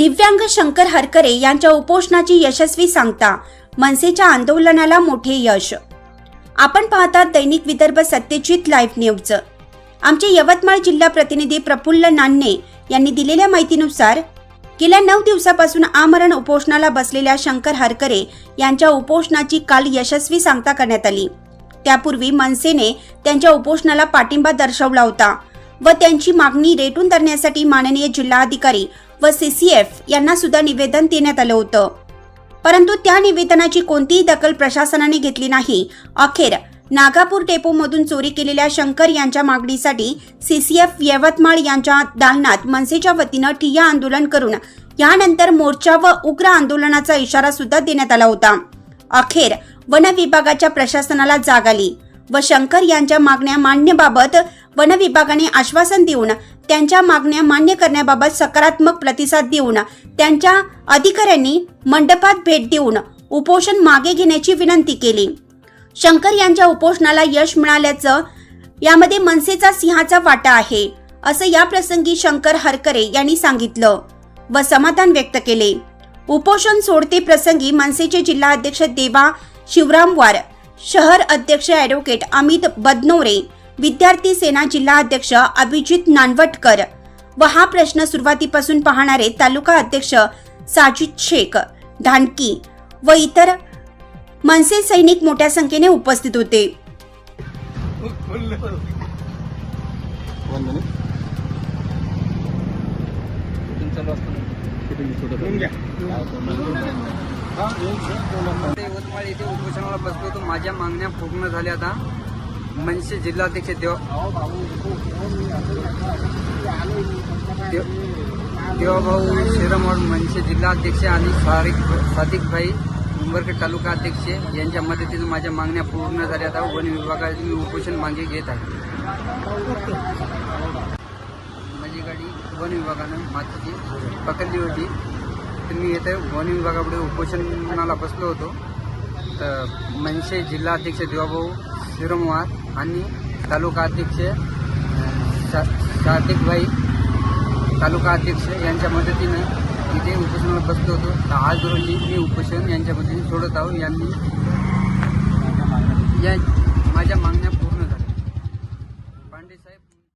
दिव्यांग शंकर हरकरे यांच्या उपोषणाची यशस्वी सांगता मनसेच्या आंदोलनाला मोठे यश. आपण पाहतात दैनिक विदर्भ सत्यजित लाईव्ह न्यूज. आमचे यवतमाळ जिल्हा प्रतिनिधी प्रफुल्ल नान्ने यांनी दिलेल्या माहितीनुसार गेल्या नऊ दिवसापासून आमरण उपोषणाला बसलेल्या शंकर हरकरे यांच्या उपोषणाची काल यशस्वी सांगता करण्यात आली. त्यापूर्वी मनसेने त्यांच्या उपोषणाला पाठिंबा दर्शवला होता. व त्यांची मागणी रेटून धरण्यासाठी माननीय जिल्हाधिकारी व सीसीएफ यांना सुद्धा निवेदन देण्यात आलं होतं. परंतु त्या निवेदनाची कोणतीही दखल प्रशासनाने घेतली नाही. अखेर नागापूर डेपोमधून चोरी केलेल्या शंकर यांच्या मागणीसाठी सीसीएफ यवतमाळ यांच्या दालनात मनसेच्या वतीनं ठिय्या आंदोलन करून यानंतर मोर्चा व उग्र आंदोलनाचा इशारा सुद्धा देण्यात आला होता. अखेर वन विभागाच्या प्रशासनाला जाग आली व शंकर यांच्या मागण्या मान्यबाबत वन विभागाने आश्वासन देऊन त्यांच्या मागण्या मान्य करण्याबाबत सकारात्मक प्रतिसाद देऊन त्यांच्या अधिकाऱ्यांनी मंडपात भेट देऊन उपोषण मागे घेण्याची विनंती केली. शंकर यांच्या उपोषणाला यश मिळाल्याचं यामध्ये मनसेचा सिंहाचा वाटा आहे असं या प्रसंगी शंकर हरकरे यांनी सांगितलं व समाधान व्यक्त केले. उपोषण सोडते प्रसंगी मनसेचे जिल्हा अध्यक्ष देवा शिवरामवार शहर अध्यक्ष ॲडव्होकेट अमित बदनोरे विद्यार्थी सेना जिल्हाध्यक्ष अभिजित नानवटकर व हा प्रश्न सुरुवातीपासून पाहणारे तालुका अध्यक्ष साजिद शेख धानकी व इतर मनसे सैनिक मोठ्या संख्येने उपस्थित होते यवतमाळ येथे उपोषणाला बसलो होतो माझ्या मागण्या पूर्ण झाल्या आता मनसे जिल्हाध्यक्ष देव देव- देवाभाऊ श्रीरामवाड मनसे जिल्हाध्यक्ष आणि सारिक सादिकभाई उंबरकर तालुका अध्यक्ष यांच्या मदतीनं माझ्या मागण्या पूर्ण झाल्या आता वन विभागाची मी उपोषण मागे घेत आहे माझी गाडी वन विभागानं मातीची पकडली होती. तर मी येथे वन विभागापुढे उपोषणाला बसलो होतो. तर मनसे जिल्हाध्यक्ष देवाभाऊ शिरमवार आणि तालुका अध्यक्ष शा शातिकभाई तालुका अध्यक्ष यांच्या मदतीनं इथे उपोषणाला बसलो होतो. तर आज रोजी मी उपोषण यांच्या मदतीने सोडत आहो यांनी या